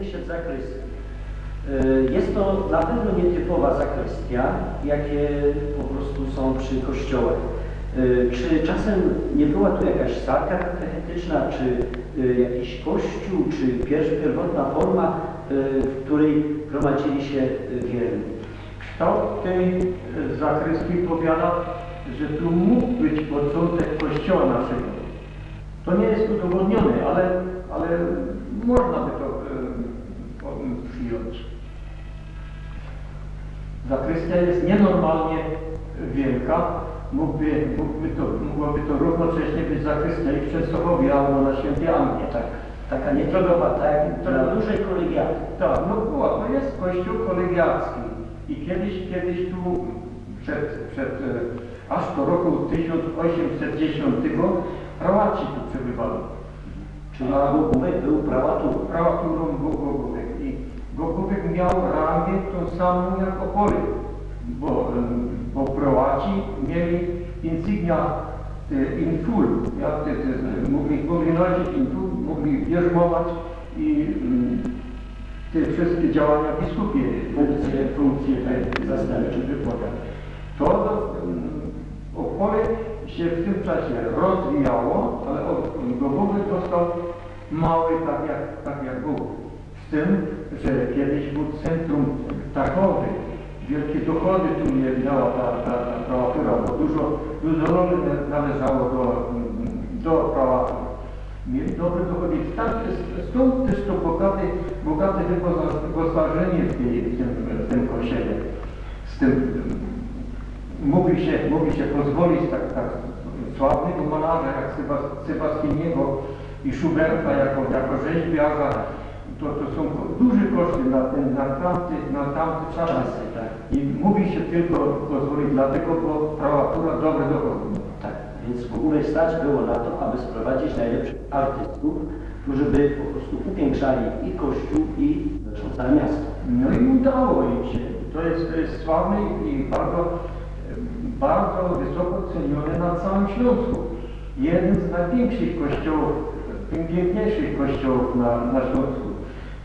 się w zakrystii. Y, Jest to na pewno nietypowa zakrystia, jakie po prostu są przy kościołach. Y, Czy czasem nie była tu jakaś salka katechetyczna, czy y, jakiś kościół, czy pier- pierwotna forma, w której gromadzili się wierni? Kształt tej e, zakrystii powiada, że tu mógł być początek kościoła naszego. To nie jest udowodnione, ale, ale można by to e, przyjąć. Zakrystia jest nienormalnie wielka. Mógłby, mógłby to, mogłaby to równocześnie być zakrystia i w Częstochowie albo na Świętej Annie. Tak, taka nietypowa, tak jak Tak. dla dużej kolegiaty. Tak, no była, to jest kościół kolegiacki. I kiedyś, kiedyś tu przed, przed e, aż do roku 1810 prałaci tu przebywali. Czyli Bogówek był prałaturą. Prałaturą Gogówek. I Gogówek miał rangę tą samą jak Opory, bo, bo prałaci mieli insygnia e, in full. Ja, te, te, mogli, mogli nosić in full, mogli bierzmować i mm, te wszystkie działania biskupie, funkcje, funkcje zastępcze wykonać. To mm, Opory się w tym czasie rozwijało, ale Gogówek został mały tak jak, tak jak był. Z tym, że kiedyś był centrum targowe, wielkie dochody tu nie miała ta, ta, ta prawatura, bo dużo, dużo roli należało do, do prawa. Mieli dobre dochody. Stąd też to bogate, bogate wyposa- wyposażenie w, tej, w, tym, w tym kościele. Z tym mogli się, mogli się pozwolić tak, tak sławnego malarza jak Sebas- Sebastianiego i Schuberta jako, jako rzeźbiarza. To, to są duże koszty na, ten, na, tamty, na tamte czasy. Czasy, tak. I mówi się tylko pozwolić dlatego, bo prawatura dobre dochody. Tak, więc w ogóle stać było na to, aby sprowadzić najlepszych artystów, którzy by po prostu upiększali i kościół, i zresztą całe miasto. No i udało im się. To jest, to jest sławne i bardzo, bardzo wysoko cenione na całym Śląsku. Jeden z największych kościołów, piękniejszych kościołów na, na Śląsku.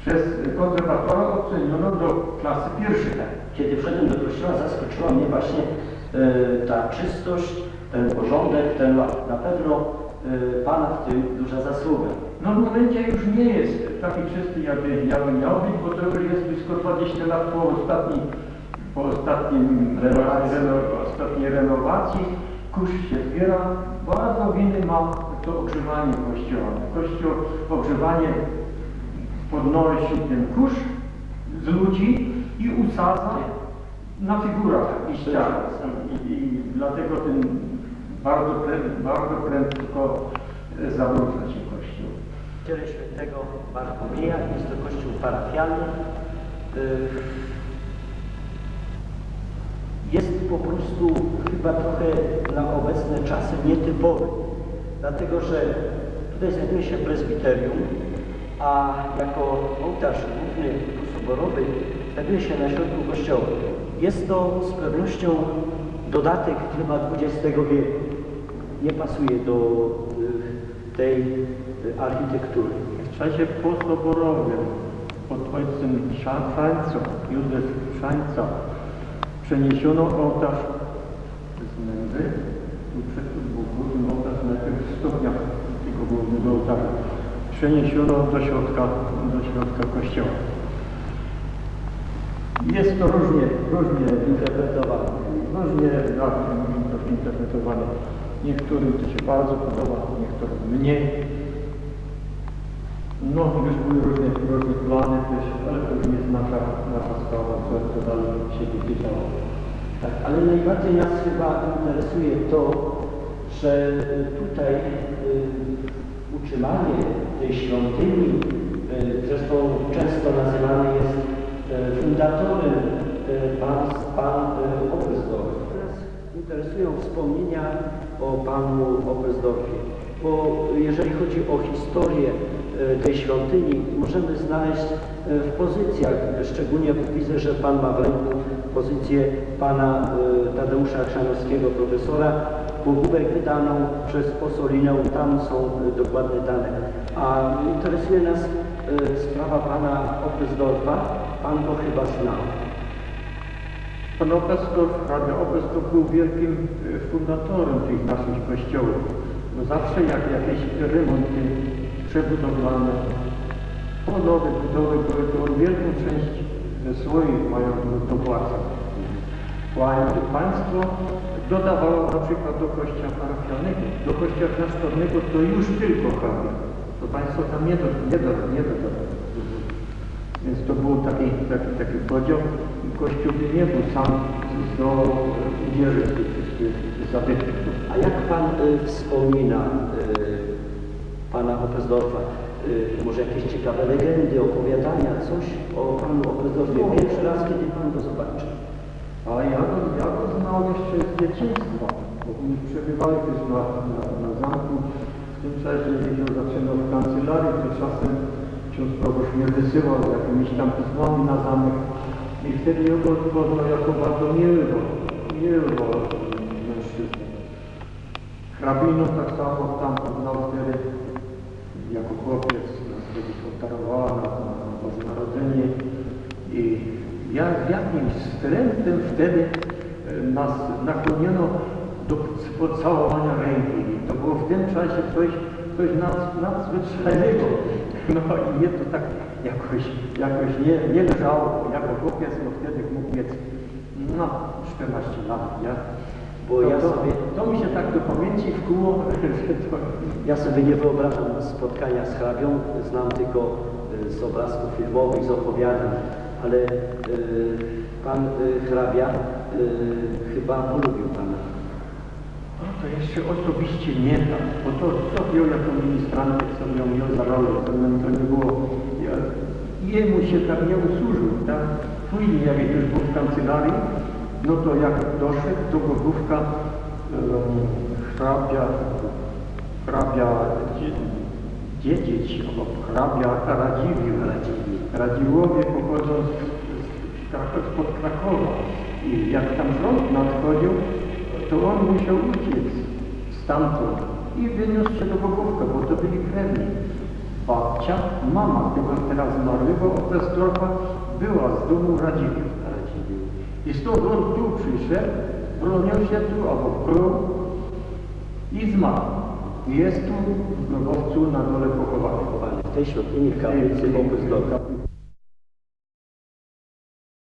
Przez konserwatora oceniono do klasy pierwszej. Kiedy wszedłem do kościoła, zaskoczyła mnie właśnie e, ta czystość, ten porządek, ten ład. Na pewno e, Pana w tym duża zasługa. No w momencie już nie jest taki czysty, jakby, jakby miał być, bo to już jest blisko 20 lat po ostatniej, po ostatnim ostatniej renowacji. Kurz się zbiera. Bardzo winy ma to ogrzewanie kościoła. Kościół ogrzewanie podnosi ten kurz z ludzi i usadza na figurach i ścianach. I, i dlatego ten bardzo, bardzo prędko zabrudza się kościół. Kościele świętego Bartłomieja, jest to kościół parafialny. Jest po prostu chyba trochę na obecne czasy nietypowy, dlatego że tutaj znajduje się prezbiterium, a jako ołtarz główny soborowy znajduje się na środku kościoła. Jest to z pewnością dodatek chyba XX wieku. Nie pasuje do y, tej y, architektury. W czasie posoborowym pod ojcem Sza- Szańcą, Józef Szańca, przeniesiono ołtarz z Mędry, tu przed był główny ołtarz najpierw w stopniach tego głównego ołtarza. Przeniesiono do środka, do środka kościoła. Jest to różnie, różnie interpretowane. Różnie to interpretowane. Niektórym to się bardzo podoba, niektórym mniej. No, już były różne, różne plany też, ale to nie jest nasza, nasza sprawa, co, co dalej się wytyczało. Tak, ale najbardziej nas chyba interesuje to, że tutaj y, utrzymanie tej świątyni, y, zresztą często nazywany jest y, fundatorem y, pan, pan y, Oberstdorf. Nas interesują wspomnienia o panu Oberstdorfie, bo jeżeli chodzi o historię tej świątyni, możemy znaleźć y, w pozycjach, szczególnie widzę, że pan ma w ręku pozycję pana y, Tadeusza Chrzanowskiego, profesora, Bogówek wydaną przez Posolinę, tam są dokładne dane. A interesuje nas e, sprawa pana Obrysdorfa. Pan go chyba znał. Pan Oberstdorf, hrabia Oberstdorf był wielkim e, fundatorem tych naszych kościołów. Bo zawsze jak jakieś remonty przebudowlane, nowe budowy były, to wielką część swoich majątków dopłacał. Państwo, dodawało na przykład do kościoła parafialnego, do kościoła klasztornego to już tylko hrabia. To państwo tam nie, do, nie, do, nie dodawało. Więc to był taki, taki, taki podział. Kościół nie był sam zdołał uwierzyć tych zabytków. A jak pan y, wspomina y, pana Obrysdorfa? Y, może jakieś ciekawe legendy, opowiadania, coś o panu Obrysdorfie? Pierwszy raz, kiedy pan go zobaczył. A ja go, ja go znał jeszcze z dzieciństwa, bo przebywali też na, na, na zamku. W tym czasie, kiedy on zaczynał w kancelarii, to czasem ksiądz proboszcz mnie wysyłał z jakimiś tam pismami na zamek. I wtedy ja go poznał jako bardzo miłego, miłego mężczyznę. Hrabinu tak samo tam poznał wtedy jako chłopiec, nas wtedy podarowała na, Boże Narodzenie i ja jakimś wstrętem wtedy e, nas nakłoniono do pocałowania ręki. To było w tym czasie coś, coś nad, nadzwyczajnego. No i mnie to tak jakoś, jakoś nie, nie leżało. Jako chłopiec no wtedy mógł mieć no, 14 lat, nie? Bo to, ja to, sobie- to mi się tak do pamięci wkuło, że to... Ja sobie nie wyobrażam spotkania z hrabią, znam tylko y, z obrazków filmowych, z opowiadań, ale y, pan y, hrabia y, chyba polubił pana. No to jeszcze osobiście nie tak, bo to co ją jako ministrantem co ją miał za rolę, to, to nie było, ja, jemu się tak nie usłużył, tak? Później jak już był w kancelarii, no to jak doszedł do Gotówka, um, hrabia, hrabia dzie, dziedzieć, albo hrabia Radziwił, Radziłowie pochodzą z, spod Krakowa i jak tam rząd nadchodził, to on musiał uciec stamtąd i wyniósł się do Bogówka, bo to byli krewni. Babcia, mama tego teraz zmarłego Oberstdorfa była z domu Radziwiłł. I stąd on tu przyszedł, bronił się tu, albo krył i zmarł. Jest tu w grobowcu na dole pochowany. Chowany w tej świątyni w kaplicy Obrysdorfa.